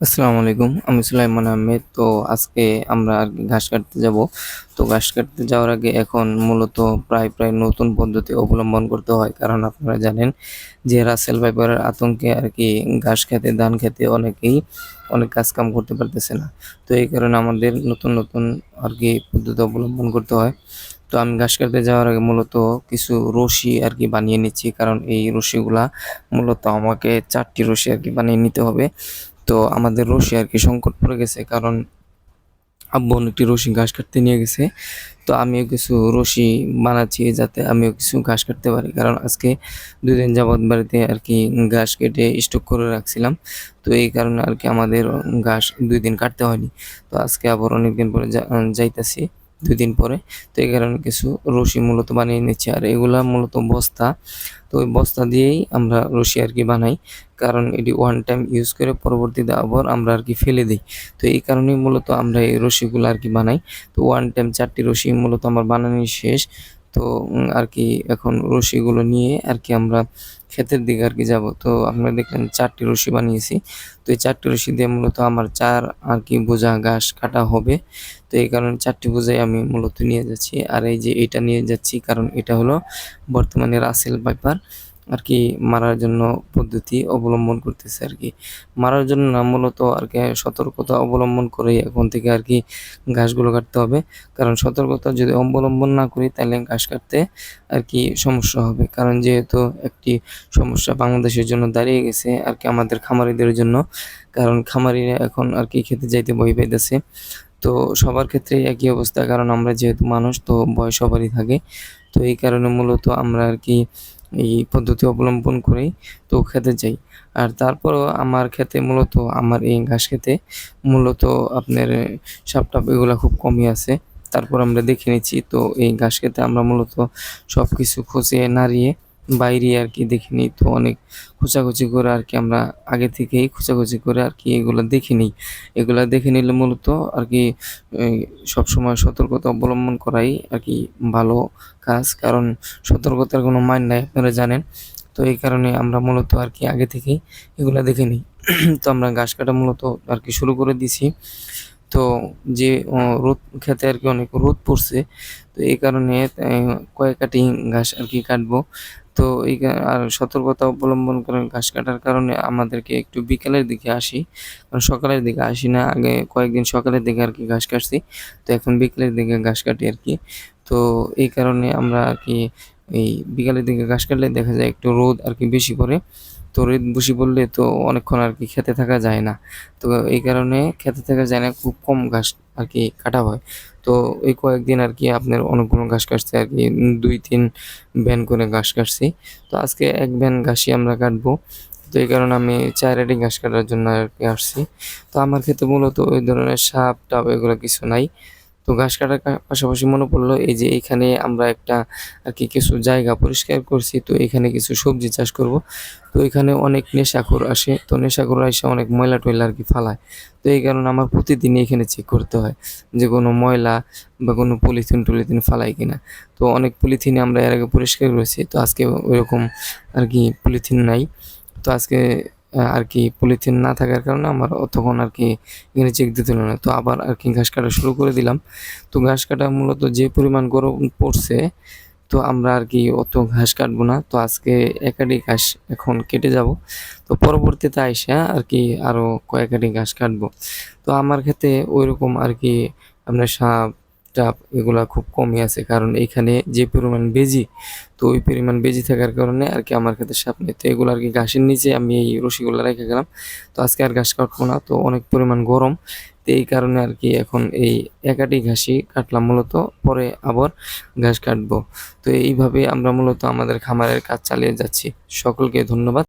আসসালামু আলাইকুম, আমি সুলাইমান আহমেদ। তো আজকে আমরা আর কি ঘাস কাটতে যাব। তো ঘাস কাটতে যাওয়ার আগে এখন মূলত প্রায় প্রায় নতুন পদ্ধতি অবলম্বন করতে হয়। কারণ আপনারা জানেন যে রাসেল ভাইপারের আতঙ্কে আর কি ঘাস খেতে, ধান খেতে অনেকেই অনেক কাজ কাম করতে পারতেছে না। তো এই কারণে আমাদের নতুন নতুন আর কি পদ্ধতি অবলম্বন করতে হয়। তো আমি ঘাস কাটতে যাওয়ার আগে মূলত কিছু রশি আর কি বানিয়ে নিচ্ছি। কারণ এই রশিগুলা মূলত আমাকে চারটি রশি আর কি বানিয়ে নিতে হবে। তো আমাদের রশি আর কি সংকট পড়ে গেছে, কারণ আব্বু অনেকটি রশি ঘাস কাটতে নিয়ে গেছে। তো আমিও কিছু রশি বানাচ্ছি যাতে আমিও কিছু ঘাস কাটতে পারি, কারণ আজকে দুই দিন যাবৎ বাড়িতে আর কি ঘাস কেটে স্টক করে রাখছিলাম। তো এই কারণে আর কি আমাদের ঘাস দুই দিন কাটতে হয়নি। তো আজকে আবার অনেক দিন পরে যাইতেছি দুই দিন পরে। তো এই কারণে কিছু রশি মূলত বানিয়ে নিচ্ছি, আর এগুলা মূলত বস্তা। তো ওই বস্তা দিয়েই আমরা রশি আর কি বানাই। কারণ এটি ওয়ান টাইম ইউজ করে পরবর্তীতে আবার আমরা আর কি ফেলে দিই। তো এই কারণেই মূলত আমরা এই রশিগুলো আর কি বানাই। তো ওয়ান টাইম চারটি রশি মূলত আমার বানানো শেষ। তো আর কি এখন রশিগুলো নিয়ে আর কি আমরা ক্ষেতের দিকে আর কি যাব। তো আপনারা দেখলেন চারটি রশি বানিয়েছি। তো এই চারটি রশি দিয়ে মূলত আমার চার আর কি বোঝা ঘাস কাটা হবে। তো এই কারণে চারটি বোঝাই আমি মূলত নিয়ে যাচ্ছি। আর এই যে এটা নিয়ে যাচ্ছি, কারণ এটা হলো বর্তমানে রাসেল পাইপার। আর কি মারার জন্য পদ্ধতি অবলম্বন করতেছে আর কি মারার জন্য না, মূলত আর কি সতর্কতা অবলম্বন করে এখন থেকে আর কি ঘাসগুলো কাটতে হবে। কারণ সতর্কতা যদি অবলম্বন না করি, তাহলে ঘাস কাটতে আর কি সমস্যা হবে। কারণ যেহেতু একটি সমস্যা বাংলাদেশের জন্য দাঁড়িয়ে গেছে আর কি আমাদের খামারিদের জন্য। কারণ খামারিরা এখন আর কি খেতে যাইতে ভয় পাইতেছে। তো সবার ক্ষেত্রেই একই অবস্থা। কারণ আমরা যেহেতু মানুষ, তো ভয় সবারই থাকে। তো এই কারণে মূলত আমরা আর কি এই পদ্ধতি অবলম্বন করেই তো খেতে যাই। আর তারপরও আমার খেতে মূলত, আমার এই ঘাস খেতে মূলত আপনার সাপটাপ এগুলো খুব কমই আছে। তারপর আমরা দেখে নিচ্ছি, তো এই ঘাস খেতে আমরা মূলত সব কিছু খুঁজে নাড়িয়ে বাইরে আর কি দেখে নিই, তো অনেক খোঁচাখুচি করে আর কি আমরা আগে থেকেই খোঁচাখুচি করে আর কি এগুলো দেখে নিই। এগুলো দেখে নিলে মূলত আর কি সবসময় সতর্কতা অবলম্বন করাই আর কি ভালো কাজ, কারণ সতর্কতার কোনো মান নাই, আপনারা জানেন। তো এই কারণে আমরা মূলত আর কি আগে থেকেই এগুলো দেখে নিই। তো আমরা ঘাস কাটা মূলত আর কি শুরু করে দিছি তো যে রোদ খেতে আর কি অনেক রোদ পড়ছে, তো এই কারণে কয়েক কাটি ঘাস আর কি কাটবো। তো এই আর সতর্কতা অবলম্বন করে ঘাস কাটার কারণে আমাদেরকে একটু বিকালের দিকে আসি। কারণ সকালের দিকে আসি না, আগে কয়েকদিন সকালের দিকে আর কি ঘাস কাটছি। তো এখন বিকেলের দিকে ঘাস কাটি আর কি। তো এই কারণে আমরা আর কি এই বিকালের দিকে ঘাস কাটলে দেখা যায় একটু রোদ আর কি বেশি পড়ে। তো রোদ বেশি পড়লে তো অনেকক্ষণ আর কি খেতে থাকা যায় না। তো এই কারণে খেতে থাকা যায় না, খুব কম ঘাস আর কি কাটা হয়। তো এই কয়েকদিন আর কি আপনার অনেকগুলো ঘাস কাটছে আর কি, দুই তিন ভ্যান করে ঘাস কাটছি। তো আজকে এক ভ্যান ঘাসই আমরা কাটবো। তো এই কারণে আমি চাইরাটি ঘাস কাটার জন্য আর কি আসছি। তো আমার ক্ষেত্রে মূলত ওই ধরনের সাপ টাপ এগুলো কিছু নাই। তো ঘাস কাটার পাশাপাশি মনে পড়ল, এই যে এখানে আমরা একটা আর কি কিছু জায়গা পরিষ্কার করছি, তো এখানে কিছু সবজি চাষ করব। তো এখানে অনেক নেশাখোর আসে, তো নেশাখোর এসে অনেক ময়লা টয়লা আর কি ফালায়। তো এই কারণে আমার প্রতিদিনই এখানে চেক করতে হয় যে কোনো ময়লা বা কোনো পলিথিন টলিথিন ফালাই কিনা। তো অনেক পলিথিনে আমরা এর আগে পরিষ্কার করেছি, তো আজকে ওইরকম আর কি পলিথিন নাই। তো আজকে আর কি পলিথিন না থাকার কারণে আমার তখন আর কি এখানে চেক দিতে হলো না। তো আবার আর কি ঘাস কাটা শুরু করে দিলাম। তো ঘাস কাটা মূলত যে পরিমাণ গরম পড়ছে, তো আমরা আর কি অত ঘাস কাটবো না। তো আজকে একাডি ঘাস এখন কেটে যাব। তো পরবর্তীতে আইসা আর কি আরও কয়েকাটি ঘাস কাটবো। তো আমার ক্ষেত্রে ওই রকম আর কি আপনার সাপ টাপ এগুলা খুব কমই আছে। কারণ এইখানে যে পরিমাণ বেজি, তো ওই পরিমাণ বেজি থাকার কারণে আর কি আমার ক্ষেত্রে সাপ নেই। তো এগুলো আর কি ঘাসের নিচে আমি এই রশিগুলো রেখে গেলাম। তো আজকে আর ঘাস কাটবো না, তো অনেক পরিমাণ গরম। তো এই কারণে আর কি এখন এই একাটি ঘাসই কাটলাম মূলত। পরে আবার ঘাস কাটবো। তো এইভাবে আমরা মূলত আমাদের খামারের কাজ চালিয়ে যাচ্ছি। সকলকে ধন্যবাদ।